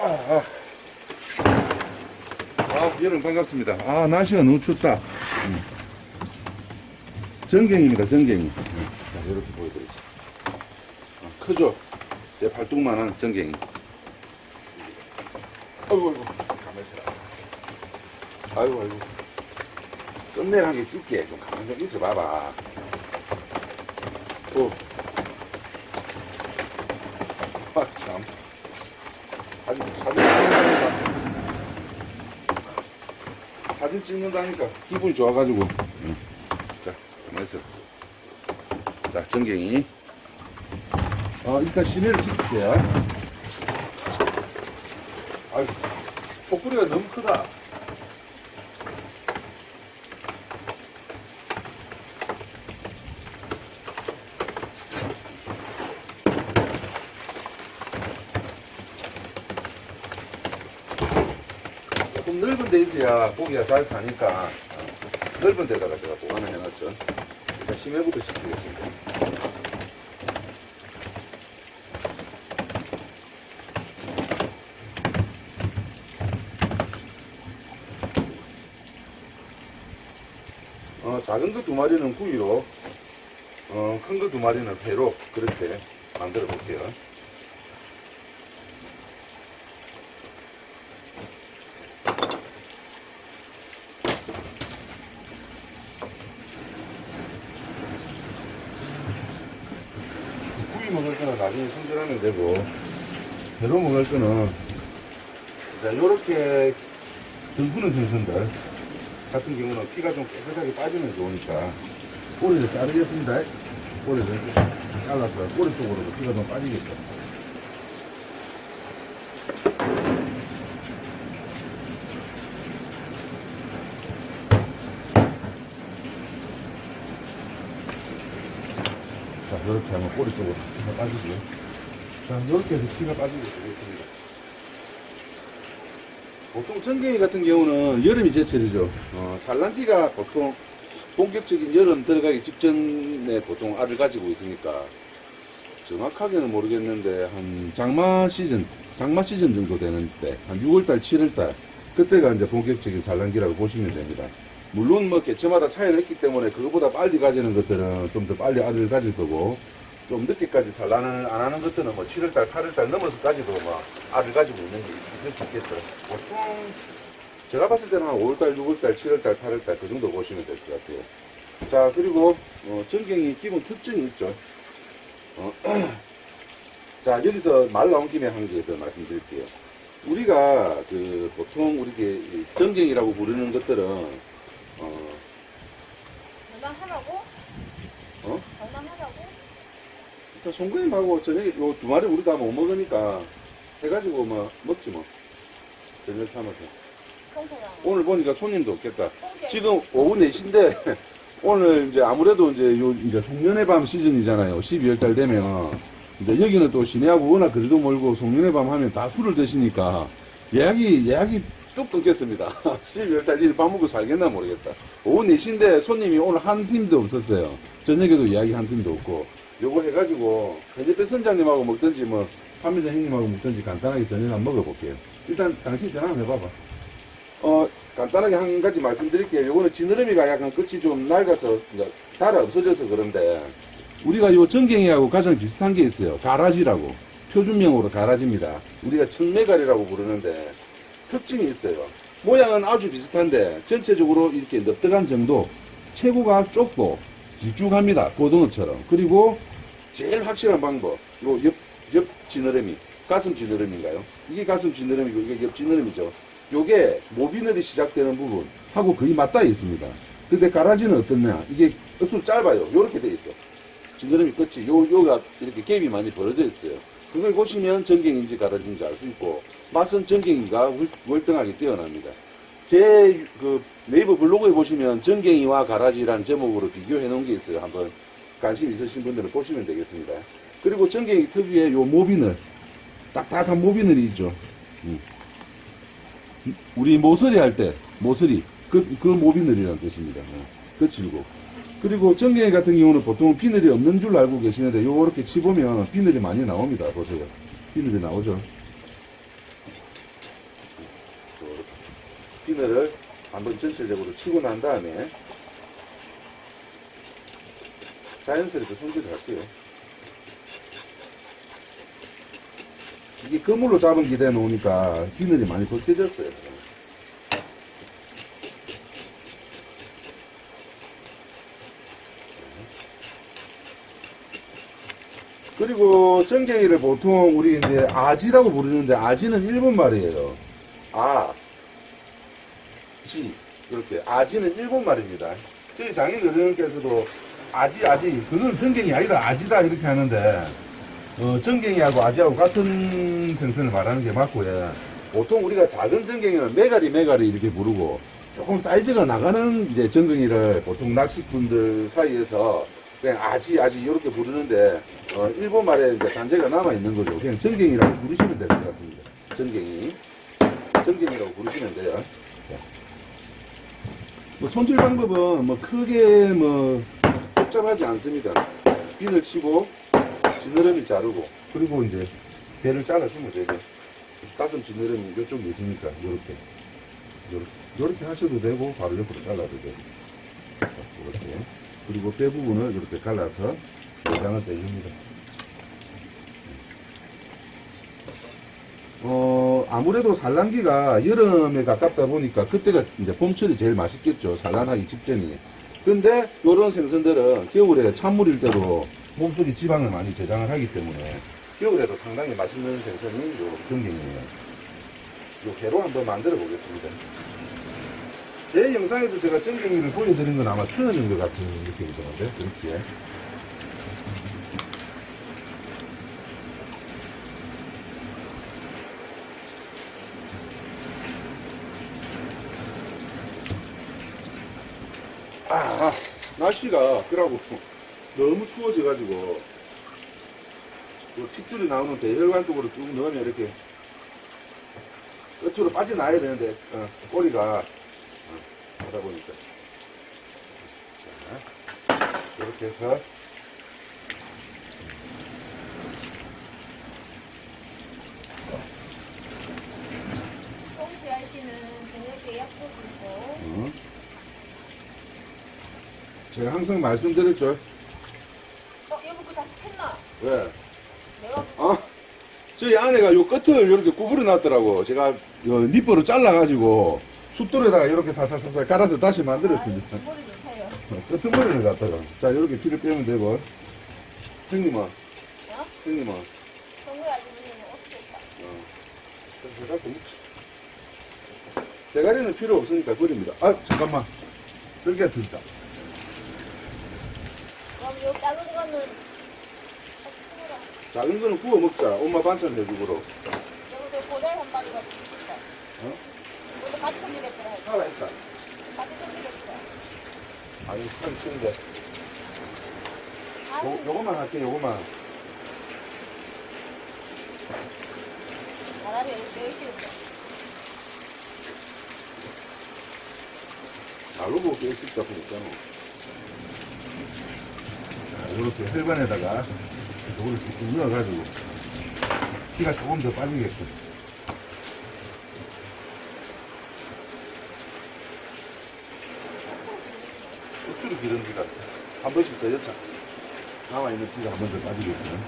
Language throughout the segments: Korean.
아, 아. 아, 여러분 반갑습니다. 아, 날씨가 너무 춥다. 음. 전갱입니다, 전갱이. 음. 자, 이렇게 보여드리죠. 아, 크죠? 제 발톱만한 전갱이. 아이고, 아이고, 가만히 있어라. 아이고, 아이고. 썸네일하게 찍게 좀 가만히 좀 있어 봐봐. 오. 아, 참. 사진, 사진 찍는다니까. 사진 찍는다니까. 기분이 좋아가지고. 응. 자, 가만히 있어. 자, 전갱이. 어, 일단 시내를 찍을게요. 아유, 폭구리가 너무 크다. 조금 있어야 고기가 잘 사니까 어, 넓은 데다가 제가 보관을 해놨죠. 일단 심해부터 시키겠습니다. 어, 작은 거 두 마리는 구이로, 어, 큰 거 두 마리는 회로 그렇게 만들어 볼게요. 구이 먹을 거는 나중에 손질하면 되고, 회로 먹을 거는, 자, 요렇게 둥그는 생선들 같은 경우는 피가 좀 깨끗하게 빠지면 좋으니까, 꼬리를 자르겠습니다. 꼬리를 잘라서 꼬리 쪽으로도 피가 좀 빠지겠죠. 자, 이렇게 하면 꼬리 쪽으로 피가 빠지고요. 자, 이렇게 해서 피가 빠지게 되겠습니다. 보통 전갱이 같은 경우는 여름이 제철이죠. 어, 산란기가 보통 본격적인 여름 들어가기 직전에 보통 알을 가지고 있으니까 정확하게는 모르겠는데 한 장마 시즌, 장마 시즌 정도 되는 때, 한 6월달, 7월달 그때가 이제 본격적인 산란기라고 보시면 됩니다. 물론 뭐 개체마다 차이는 있기 때문에 그거보다 빨리 가지는 것들은 좀 더 빨리 알을 가질 거고 좀 늦게까지 산란을 안 하는 것들은 뭐 7월달, 8월달 넘어서까지도 뭐 알을 가지고 있는 게 있- 있을 수 있겠죠. 보통 제가 봤을 때는 한 5월달, 6월달, 7월달, 8월달 그 정도 보시면 될 것 같아요. 자 그리고 어, 전갱이 기본 특징이 있죠. 어, 자 여기서 말 나온 김에 한 개 더 말씀드릴게요. 우리가 그 보통 우리 게 전갱이라고 부르는 것들은 어, 장난하라고? 어? 장난하라고? 일단 송구임하고 저녁에 요두 마리 우리 다 못 먹으니까 해가지고 뭐 먹지 뭐 저녁 삼아서 청소랑 오늘 보니까 손님도 없겠다. 지금 오후 4시인데 오늘 이제 아무래도 이제 요 이제 송년회 밤 시즌이잖아요. 12월 달 되면 이제 여기는 또 시내하고 워낙 그래도 멀고 송년회 밤 하면 다 술을 드시니까 예약이 예약이 뚝 끊겼습니다. 12월 달 일밥 먹고 살겠나 모르겠다. 오후 4시인데 손님이 오늘 한 팀도 없었어요. 저녁에도 예약이 한 팀도 없고 요거 해가지고 현재배 선장님하고 먹든지 뭐 판매자 형님하고 먹든지 간단하게 저녁 한번 먹어볼게요. 일단 당신 전화 한번 해봐봐. 어, 간단하게 한 가지 말씀드릴게요. 요거는 지느러미가 약간 끝이 좀 낡아서, 달아 없어져서 그런데, 우리가 요 전갱이하고 가장 비슷한 게 있어요. 가라지라고. 표준명으로 가라지입니다. 우리가 청매가리라고 부르는데, 특징이 있어요. 모양은 아주 비슷한데, 전체적으로 이렇게 넓적한 정도, 체구가 좁고, 길쭉합니다. 고등어처럼. 그리고, 제일 확실한 방법, 요 옆, 옆 지느러미, 가슴 지느러미인가요? 이게 가슴 지느러미고, 이게 옆 지느러미죠. 요게 모비널이 시작되는 부분하고 거의 맞닿아 있습니다. 근데 가라지는 어떻냐? 이게 억수로 짧아요. 요렇게 돼 있어. 지느러미 끝이 요, 요가 이렇게 갭이 많이 벌어져 있어요. 그걸 보시면 전갱인지 가라지인지 알 수 있고, 맛은 전갱이가 월- 월등하게 뛰어납니다. 제 그 네이버 블로그에 보시면 전갱이와 가라지라는 제목으로 비교해 놓은 게 있어요. 한번 관심 있으신 분들은 보시면 되겠습니다. 그리고 전갱이 특유의 요 모비널, 딱딱한 모비널이 있죠. 음. 우리 모서리 할 때 모서리 그, 그 모비늘이라는 뜻입니다. 어, 끝이고 그리고 정갱이 같은 경우는 보통 비늘이 없는 줄 알고 계시는데 요렇게 치보면 비늘이 많이 나옵니다. 보세요. 비늘이 나오죠. 비늘을 한번 전체적으로 치고 난 다음에 자연스럽게 손질을 할게요. 이게 그물로 잡은 기대 놓으니까 비늘이 많이 벗겨졌어요. 그리고 전갱이를 보통 우리 이제 아지라고 부르는데 아지는 일본 말이에요. 아, 지 이렇게 아지는 일본 말입니다. 저희 장인 어른께서도 아지 아지 그건 전갱이 아니라 아지다 이렇게 하는데 어, 전갱이하고 아지하고 같은 생선을 말하는 게 맞고요. 보통 우리가 작은 전갱이는 메가리 메가리 이렇게 부르고 조금 사이즈가 나가는 이제 전갱이를 보통 낚시꾼들 사이에서 그냥 아지 아지 이렇게 부르는데 어, 일본 말에 이제 단제가 남아 있는 거죠. 그냥 전갱이라고 부르시면 될 것 같습니다. 전갱이 전갱이라고 부르시면 돼요. 뭐 손질 방법은 뭐 크게 뭐 복잡하지 않습니다. 비늘 치고 지느러미 자르고 그리고 이제 배를 잘라주면 되죠. 가슴 지느러미 이쪽에 있으니까 이렇게 이렇게 하셔도 되고 바로 옆으로 잘라도 되고 이렇게 그리고 배 부분을 이렇게 갈라서 내장을 떼줍니다. 어, 아무래도 산란기가 여름에 가깝다 보니까 그때가 이제 봄철이 제일 맛있겠죠. 산란하기 직전이. 근데 요런 생선들은 겨울에 찬물일 때도 몸속에 지방을 많이 저장을 하기 때문에 겨울에도 상당히 맛있는 생선이 요 전갱이에요. 요 개로 한번 만들어 보겠습니다. 제 영상에서 제가 전갱이를 보여드린 건 아마 천원인 것 같은 느낌이 드는데, 그렇지? 아, 아, 날씨가 그러고 너무 추워져가지고 그 핏줄이 나오는 대혈관 쪽으로 쭉 넣으면 이렇게 끝으로 빠져나야 되는데 어, 꼬리가 어, 하다 보니까. 자, 이렇게 해서 송지아 씨는 저녁에 약속 있고 어. 제가 항상 말씀드렸죠 어? 여보 그다 했나? 왜? 내가 아, 저희 아내가 요 끝을 이렇게 구부려 놨더라고. 제가 요 니퍼로 잘라가지고 숫돌에다가 이렇게 살살살살 깔아서 다시 만들었습니다. 머리 좋다요 끄트머리를 갖다가. 자, 이렇게 피를 빼면 되고. 형님아, 어? 형님아. 정글 아주머니는 어떻게 했다? 어. 먹자. 대가리는 필요 없으니까 버립니다. 아, 잠깐만. 쓸개 들다. 요 작은 거는 작은 거는 구워 먹자. 엄마 반찬 해주고로. 여기서 고달 한 마리가 있다 어? 이것도 같이 손질했더라 해 살아있다. 같이 손질했더라 아니, 참 쉬운데. 아, 요, 요거만 할게, 요거만. 열심히 날로 보고 일찍 잡고 있잖아. 자, 이렇게 혈관에다가 이거를 쭉 넣어가지고 피가 조금 더 빠지게끔. 고추를 기름기가 한 번씩 더 넣자. 남아있는 피가 한 번 더 빠지게끔.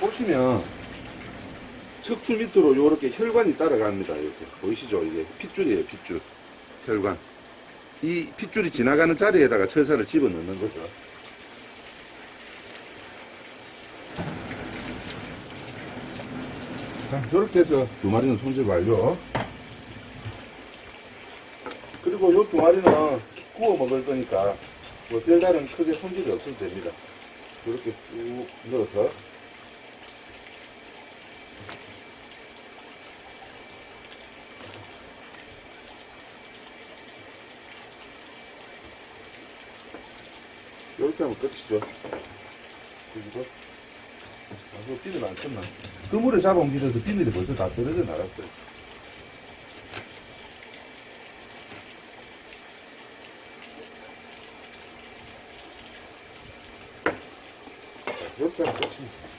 보시면 척추 밑으로 이렇게 혈관이 따라갑니다. 이렇게 보이시죠? 이게 핏줄이에요. 핏줄 혈관. 이 핏줄이 지나가는 자리에다가 철사를 집어넣는 거죠. 자, 이렇게 해서 두 마리는 손질 완료. 그리고 이 두 마리는 구워 먹을 거니까 뭐 별다른 크게 손질이 없어도 됩니다. 이렇게 쭉 넣어서 이렇게 하면 끝이죠. 그리고 아, 그 비늘 안 쳤나? 그물에 잡아옮기면서 비늘이 벌써 다 떨어져 나갔어요. 이렇게 하면 끝이.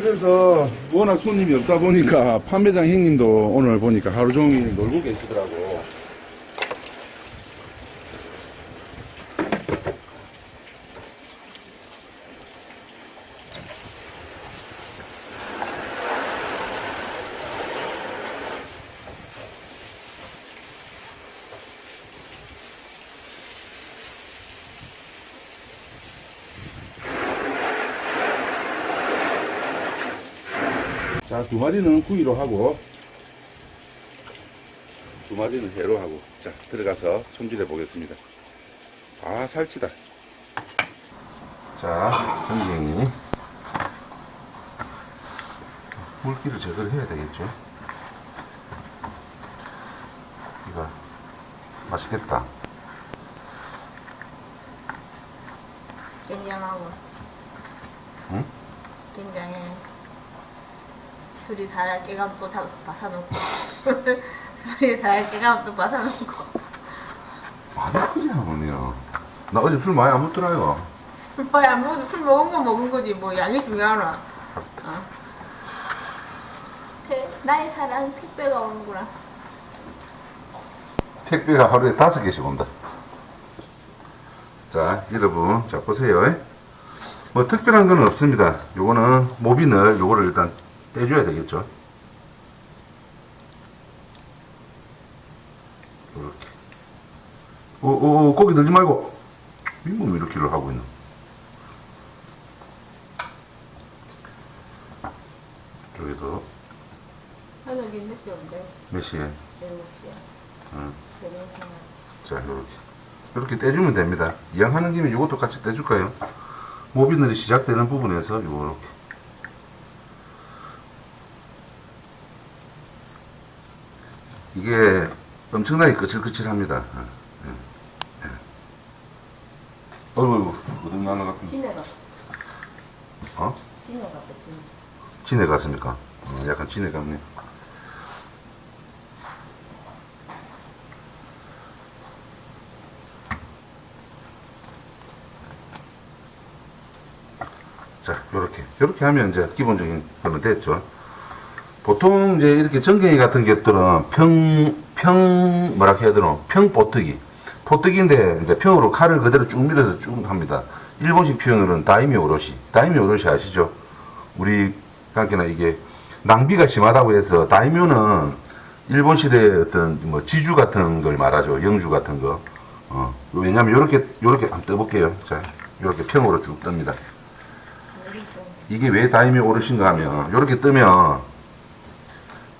그래서 워낙 손님이 없다 보니까 판매장 형님도 오늘 보니까 하루 종일 놀고 계시더라고. 자, 두 마리는 구이로 하고, 두 마리는 회로 하고, 자, 들어가서 손질해 보겠습니다. 아, 살찌다. 자, 전갱이. 물기를 제거를 해야 되겠죠. 이거, 맛있겠다. 된장하고. 응? 된장에 술이 살게 가면 또다 벗어놓고. 술이 살게 가면 또 벗어놓고. 많이 크지, 어머니요. 나 어제 술 많이 안 먹더라요. 술 빨리 안 먹어도 술 먹은 거 먹은 거지 뭐 양이 중요하나. 어. 태, 나의 사랑 택배가 오는구나. 택배가 하루에 다섯 개씩 온다. 자, 여러분, 자, 보세요. 뭐, 특별한 건 없습니다. 요거는 모빈을, 요거를 일단 떼줘야 되겠죠. 이렇게. 오, 오, 오, 고기 들지 말고. 민몸 이렇게 를 하고 있는. 저기도 저녁에 늦게 온대. 몇 시에? 일곱 시야. 응. 저녁에 자, 이렇게. 이렇게 떼주면 됩니다. 이왕 하는 김에 이것도 같이 떼줄까요? 모비늘이 시작되는 부분에서 요렇게. 이게 엄청나게 거칠거칠합니다. 어, 예, 예. 어이구, 어긋나는 것 같은데. 진해가. 어? 진해가 거든 진해 같습니까? 어, 약간 진해 같네. 자, 요렇게. 요렇게 하면 이제 기본적인 거는 됐죠. 보통 이제 이렇게 전갱이 같은 것들은 평, 평, 뭐라 해야 되나? 평보뜨기. 보뜨기인데 이제 평으로 칼을 그대로 쭉 밀어서 쭉 합니다. 일본식 표현으로는 다이미 오롯이. 다이미 오롯이 아시죠? 우리 관계나 이게 낭비가 심하다고 해서 다이묘는 일본 시대의 어떤 뭐 지주 같은 걸 말하죠. 영주 같은 거. 어, 왜냐면 요렇게 요렇게 한번 떠볼게요. 자, 요렇게 평으로 쭉 뜹니다. 이게 왜 다이묘 오롯인가 하면 요렇게 뜨면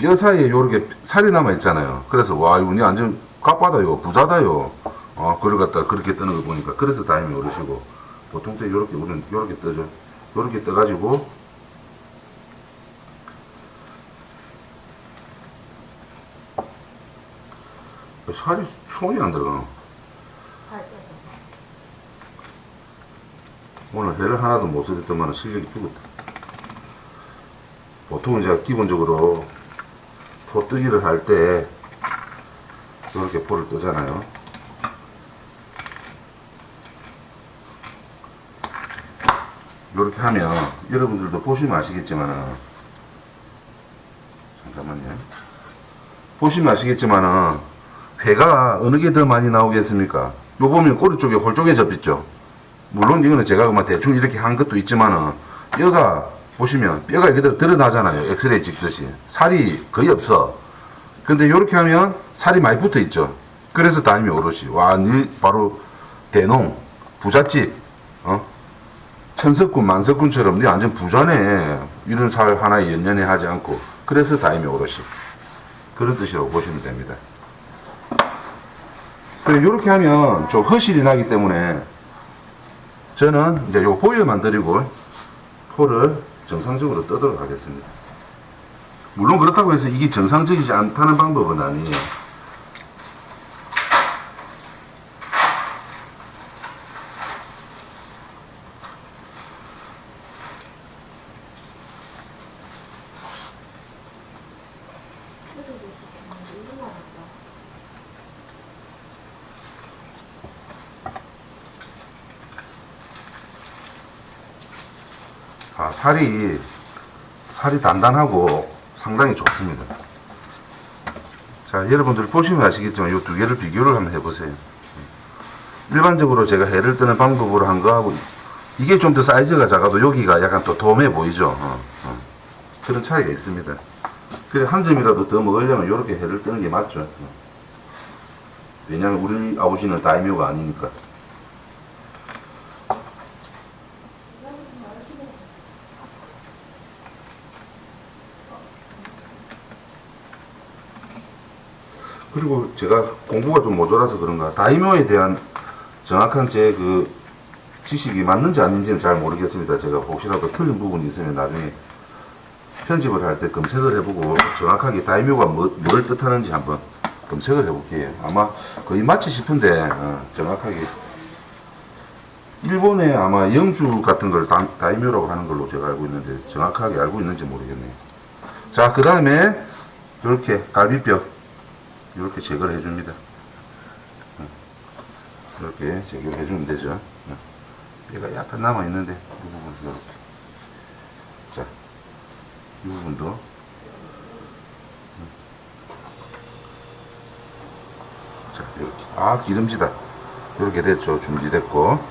뼈 사이에 요렇게 살이 남아 있잖아요. 그래서 와 이분이 완전 깝바다요, 부자다요. 어, 그걸 갖다 그렇게 뜨는 거 보니까 그래서 다이묘 오롯이고 보통 때 요렇게 우리는 요렇게 뜨죠. 요렇게 떠가지고 살이 손이 안 들어가. 오늘 회를 하나도 못 쓰랬더만 실력이 죽었다. 보통 이제 기본적으로 포뜨기를 할 때 이렇게 포를 뜨잖아요. 이렇게 하면 여러분들도 보시면 아시겠지만은 잠깐만요. 보시면 아시겠지만은 회가 어느 게 더 많이 나오겠습니까? 요 보면 꼬리 쪽에 홀쪽에 접있죠. 물론 이거는 제가 그만 대충 이렇게 한 것도 있지만은 뼈가 보시면 뼈가 그대로 드러나잖아요. 엑스레이 찍듯이 살이 거의 없어. 근데 이렇게 하면 살이 많이 붙어 있죠. 그래서 다임이 오롯이 와 니 바로 대농 부잣집 어 천석군 만석군처럼 니 완전 부자네 이런 살 하나에 연연해 하지 않고 그래서 다임이 오롯이 그런 뜻이라고 보시면 됩니다. 이렇게 하면 좀 허실이 나기 때문에 저는 이제 요 보여만 드리고 포를 정상적으로 떠도록 하겠습니다. 물론 그렇다고 해서 이게 정상적이지 않다는 방법은 아니에요. 살이, 살이 단단하고 상당히 좋습니다. 자, 여러분들 보시면 아시겠지만 이 두 개를 비교를 한번 해보세요. 일반적으로 제가 해를 뜨는 방법으로 한 거하고 이게 좀 더 사이즈가 작아도 여기가 약간 또 도매 보이죠? 어, 어. 그런 차이가 있습니다. 그래 한 점이라도 더 먹으려면 이렇게 해를 뜨는 게 맞죠. 어. 왜냐면 우리 아버지는 다이묘가 아니니까. 그리고 제가 공부가 좀 모자라서 그런가 다이묘에 대한 정확한 제 그 지식이 맞는지 아닌지는 잘 모르겠습니다. 제가 혹시라도 틀린 부분이 있으면 나중에 편집을 할 때 검색을 해보고 정확하게 다이묘가 뭐, 뭘 뜻하는지 한번 검색을 해볼게요. 아마 거의 맞지 싶은데 어, 정확하게 일본에 아마 영주 같은 걸 다, 다이묘라고 하는 걸로 제가 알고 있는데 정확하게 알고 있는지 모르겠네요. 자, 그 다음에 이렇게 갈비뼈 이렇게 제거를 해줍니다. 이렇게 제거를 해주면 되죠. 뼈가 약간 남아 있는데 이 부분 이렇게. 자, 이 부분도 자 이렇게 아 기름지다. 이렇게 됐죠. 준비됐고.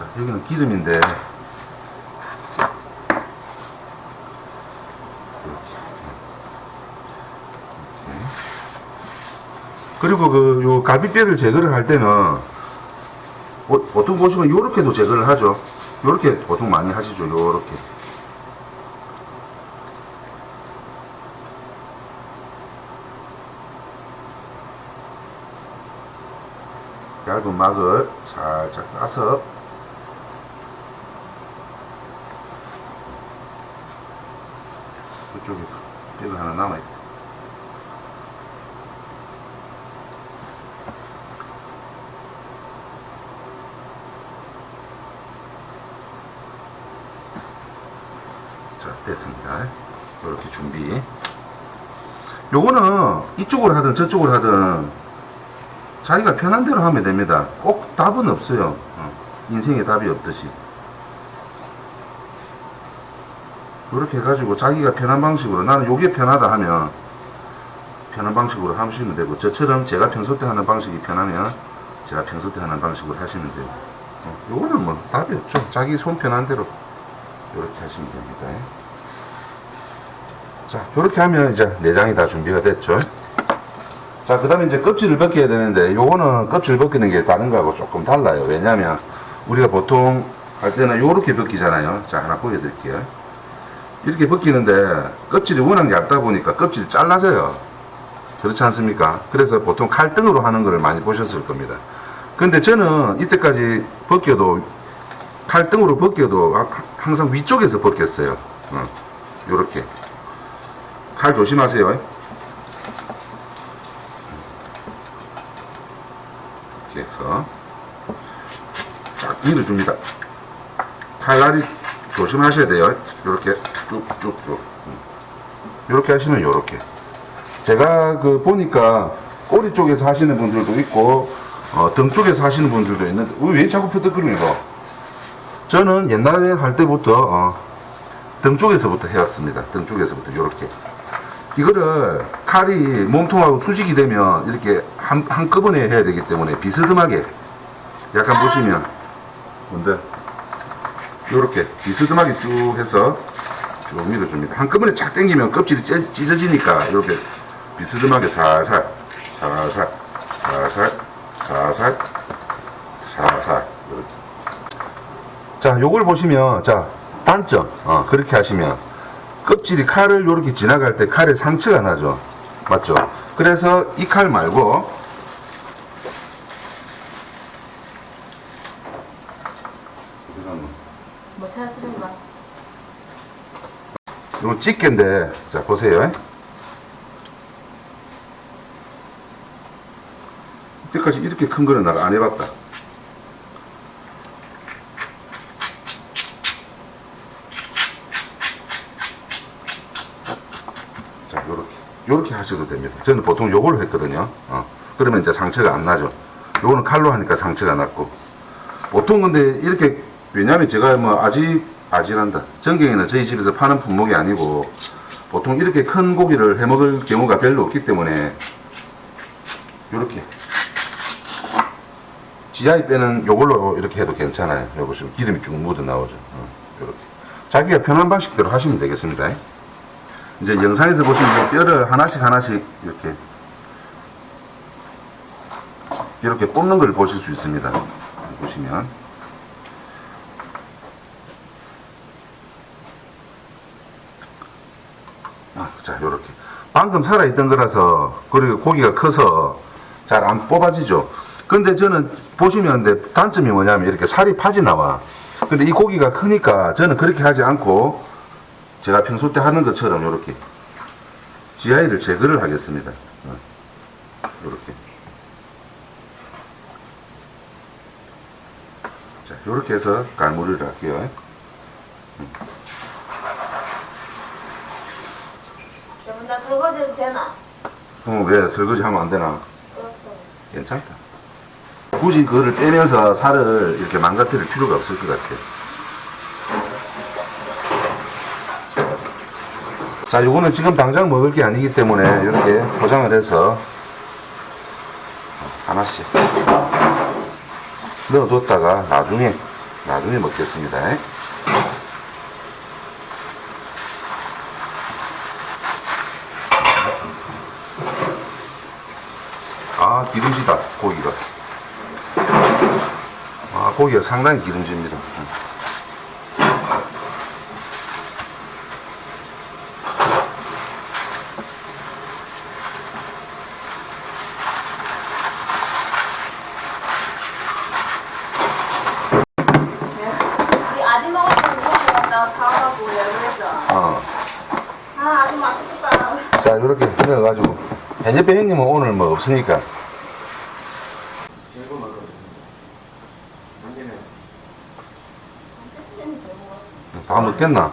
자, 여기는 기름인데. 그리고 그, 요 갈비뼈를 제거를 할 때는, 보- 보통 보시면 요렇게도 제거를 하죠. 요렇게 보통 많이 하시죠. 요렇게. 얇은 막을 살짝 따서 그쪽에 뼈가 하나 남아있다. 자, 됐습니다. 이렇게 준비. 요거는 이쪽으로 하든 저쪽으로 하든 자기가 편한 대로 하면 됩니다. 꼭 답은 없어요. 어, 인생에 답이 없듯이. 그렇게 해가지고 자기가 편한 방식으로 나는 요게 편하다 하면 편한 방식으로 하시면 되고 저처럼 제가 평소 때 하는 방식이 편하면 제가 평소 때 하는 방식으로 하시면 돼요. 어, 요거는 뭐 답이 없죠. 자기 손 편한 대로 이렇게 하시면 됩니다. 자, 이렇게 하면 이제 내장이 다 준비가 됐죠. 자, 그 다음에 이제 껍질을 벗겨야 되는데, 요거는 껍질 벗기는 게 다른 거하고 조금 달라요. 왜냐면, 우리가 보통 할 때는 요렇게 벗기잖아요. 자, 하나 보여드릴게요. 이렇게 벗기는데, 껍질이 워낙 얇다 보니까 껍질이 잘라져요. 그렇지 않습니까? 그래서 보통 칼등으로 하는 걸 많이 보셨을 겁니다. 근데 저는 이때까지 벗겨도, 칼등으로 벗겨도 하- 항상 위쪽에서 벗겼어요. 어, 요렇게. 칼 조심하세요. 이렇게 해서 쫙 밀어줍니다. 칼날이 조심하셔야 돼요. 이렇게 쭉쭉쭉. 이렇게 하시면 이렇게. 제가 그 보니까 꼬리 쪽에서 하시는 분들도 있고 어, 등 쪽에서 하시는 분들도 있는데 어, 왜 자꾸 거? 저는 옛날에 할 때부터 어, 등 쪽에서부터 해왔습니다. 등 쪽에서부터 이렇게. 이거를 칼이 몸통하고 수직이 되면 이렇게 한, 한꺼번에 해야 되기 때문에 비스듬하게 약간 보시면 뭔데 요렇게 비스듬하게 쭉 해서 쭉 밀어줍니다 한꺼번에 착 당기면 껍질이 찢- 찢어지니까 이렇게 비스듬하게 살살 살살 살살 살살 살살 이렇게 자, 요걸 보시면, 자, 단점. 어, 그렇게 하시면, 껍질이 칼을 요렇게 지나갈 때 칼에 상처가 나죠. 맞죠? 그래서 이 칼 말고, 뭐 찾았으는가? 이건 집게인데, 자, 보세요. 이때까지 이렇게 큰 거는 내가 안 해봤다. 자, 요렇게. 요렇게 하셔도 됩니다. 저는 보통 요걸로 했거든요. 어. 그러면 이제 상처가 안 나죠. 요거는 칼로 하니까 상처가 났고. 보통 근데 이렇게, 왜냐면 제가 뭐 아직, 아직한다. 전갱이는 저희 집에서 파는 품목이 아니고, 보통 이렇게 큰 고기를 해 먹을 경우가 별로 없기 때문에, 요렇게. 지하에 빼는 요걸로 이렇게 해도 괜찮아요. 여기 보시면 기름이 쭉 묻어 나오죠. 어, 요렇게. 자기가 편한 방식대로 하시면 되겠습니다. 이제 영상에서 보시면 이 뼈를 하나씩 하나씩 이렇게 이렇게 뽑는 걸 보실 수 있습니다. 보시면 아, 자 요렇게 방금 살아있던 거라서 그리고 고기가 커서 잘 안 뽑아지죠. 근데 저는 보시면 단점이 뭐냐면 이렇게 살이 파지 나와. 근데 이 고기가 크니까 저는 그렇게 하지 않고 제가 평소 때 하는 것처럼 이렇게 지하이를 제거를 하겠습니다. 이렇게. 자, 이렇게 해서 갈무리를 할게요. 그러면 나 설거지도 되나? 어, 왜 설거지 하면 안 되나? 그렇죠. 괜찮다. 굳이 그거를 떼면서 살을 이렇게 망가뜨릴 필요가 없을 것 같아요. 자, 요거는 지금 당장 먹을 게 아니기 때문에 이렇게 포장을 해서 하나씩 넣어뒀다가 나중에, 나중에 먹겠습니다. 아, 기름지다, 고기가. 아, 고기가 상당히 기름집니다. 우리 그랬어. 어. 아, 맛있겠다. 자, 이렇게 넣어가지고. 현재배 형님은 오늘 뭐 없으니까. 다 먹겠나?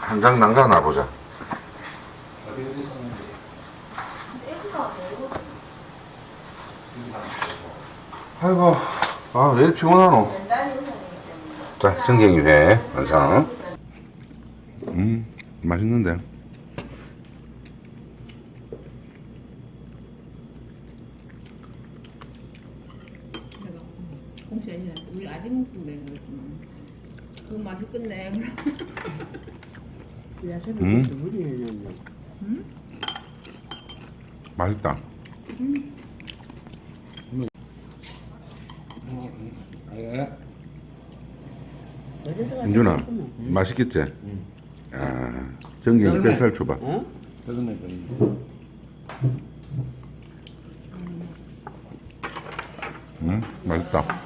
한장 남가나 보자. 아이고, 아, 왜 이렇게 피곤하노? 자, 정갱이회 완성. 음, 맛있는데. 홍시 아니라 우리 아직 먹긴 먹었지만 그 맛이 끝내. 음. 맛있다. 인준아, 맛있겠지? 아, 정경이 뱃살 줘봐. 음, 맛있다.